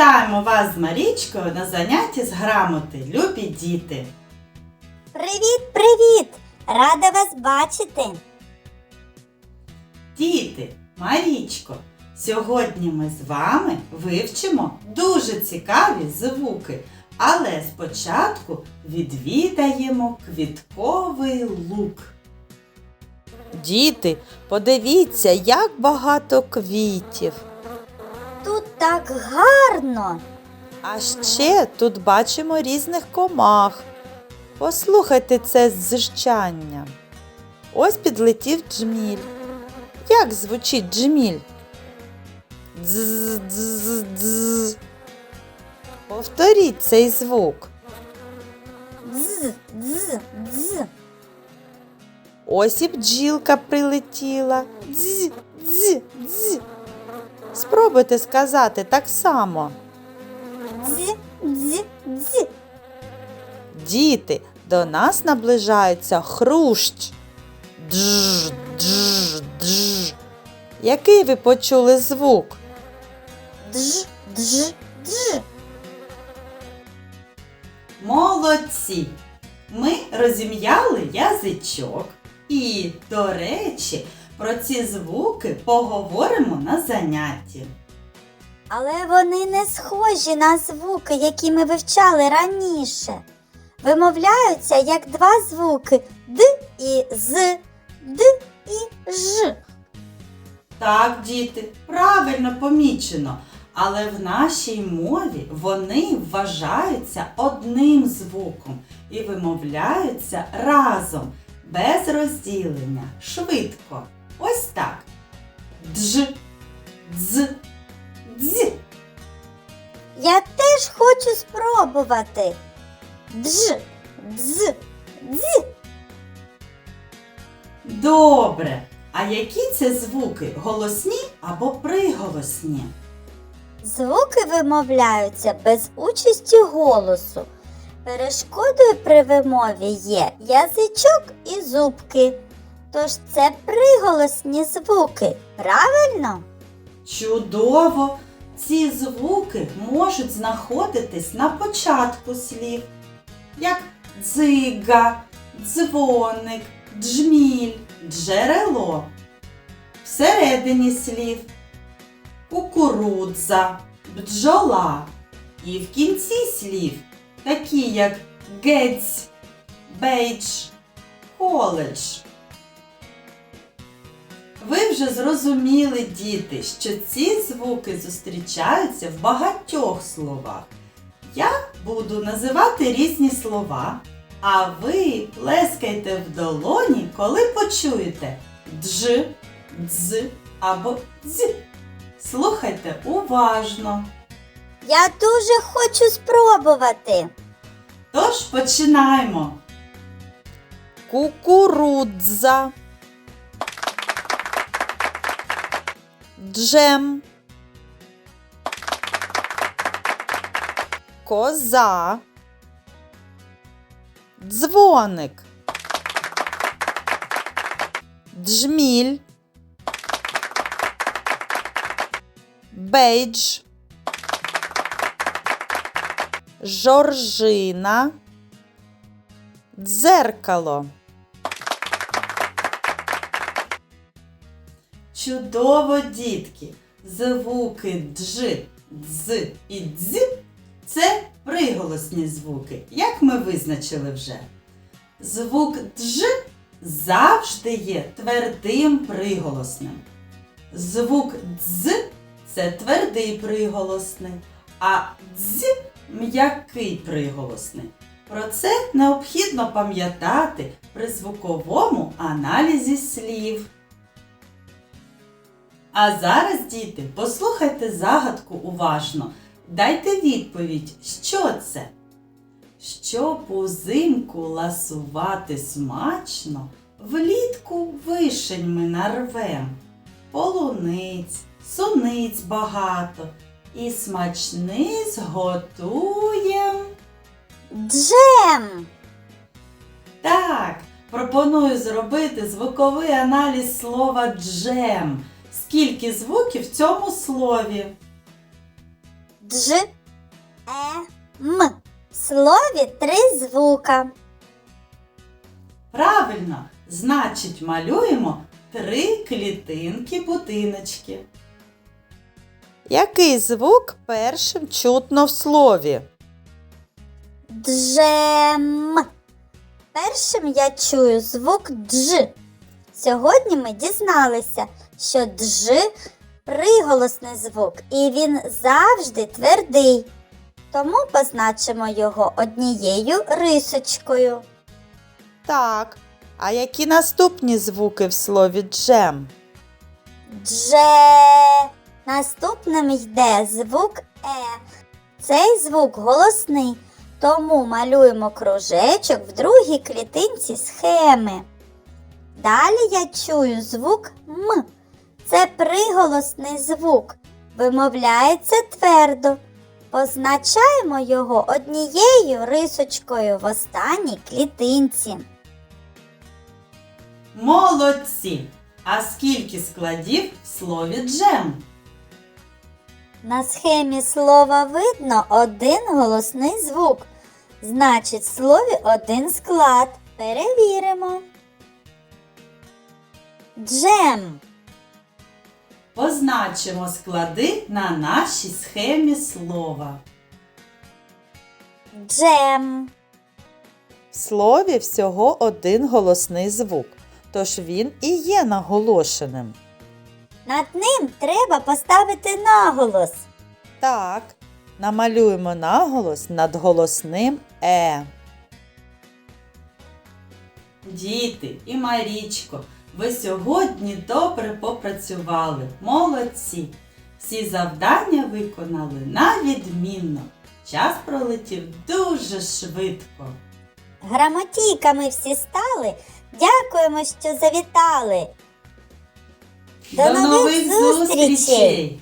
Вітаємо вас з Марічкою на занятті з грамоти, любі діти. Привіт, привіт! Рада вас бачити. Діти, Марічко, сьогодні ми з вами вивчимо дуже цікаві звуки, але спочатку відвідаємо квітковий лук. Діти, подивіться, як багато квітів. Так гарно. А ще тут бачимо різних комах. Послухайте це зжчання. Ось підлетів джміль. Як звучить джміль? Дз-дз-дз. Повторіть цей звук. Дз, дз, дз. Ось і бджілка прилетіла. Дз, дз, дз. Спробуйте сказати так само. Дз, дз, дз. Діти, до нас наближається хрущ. Дж, дж, дж. Який ви почули звук? Дж, дж, дж. Молодці! Ми розім'яли язичок і, до речі, про ці звуки поговоримо на занятті. Але вони не схожі на звуки, які ми вивчали раніше. Вимовляються як два звуки Д і З, Д і Ж. Так, діти, правильно помічено. Але в нашій мові вони вважаються одним звуком і вимовляються разом, без розділення, швидко. Ось так. Дж, дз, дз. Я теж хочу спробувати. Дж, дз, дз. Добре. А які це звуки? Голосні або приголосні? Звуки вимовляються без участі голосу. Перешкодою при вимові є язичок і зубки. Тож це приголосні звуки, правильно? Чудово! Ці звуки можуть знаходитись на початку слів, як дзига, дзвоник, джміль, джерело. Всередині слів кукурудза, бджола. І в кінці слів, такі як гець, бейдж, коледж. Ви вже зрозуміли, діти, що ці звуки зустрічаються в багатьох словах. Я буду називати різні слова, а ви плескайте в долоні, коли почуєте дж, дз або дз. Слухайте уважно. Я дуже хочу спробувати. Тож починаємо. Кукурудза. Джем. Коза. Дзвоник. Джміль. Бейдж. Жоржина. Дзеркало. Чудово, дітки! Звуки дж, дз і дз це приголосні звуки, як ми визначили вже. Звук дж завжди є твердим приголосним. Звук дз це твердий приголосний, а дз м'який приголосний. Про це необхідно пам'ятати при звуковому аналізі слів. А зараз, діти, послухайте загадку уважно. Дайте відповідь, що це? Щоб узимку ласувати смачно, влітку вишень ми нарвем, полуниць, суниць багато і смачний зготуєм. Джем. Так, пропоную зробити звуковий аналіз слова джем. Скільки звуків в цьому слові? дж, е, м. В слові три звука. Правильно, значить, малюємо три клітинки будиночки. Який звук першим чутно в слові? Джем. Першим я чую звук дж. Сьогодні ми дізналися, що дж приголосний звук, і він завжди твердий. Тому позначимо його однією рисочкою. Так. А які наступні звуки в слові джем? Дже. Наступним йде звук Е. Цей звук голосний, тому малюємо кружечок в другій клітинці схеми. Далі я чую звук М. Це приголосний звук. Вимовляється твердо. Позначаємо його однією рисочкою в останній клітинці. Молодці! А скільки складів в слові джем? На схемі слова видно один голосний звук. Значить, в слові один склад. Перевіримо. Джем. Позначимо склади на нашій схемі слова. Джем. В слові всього один голосний звук, тож він і є наголошеним. Над ним треба поставити наголос. Так, намалюємо наголос над голосним е. Діти і Марічко, ви сьогодні добре попрацювали. Молодці! Всі завдання виконали на відмінно. Час пролетів дуже швидко. Грамотійками всі стали. Дякуємо, що завітали. До нових зустрічей!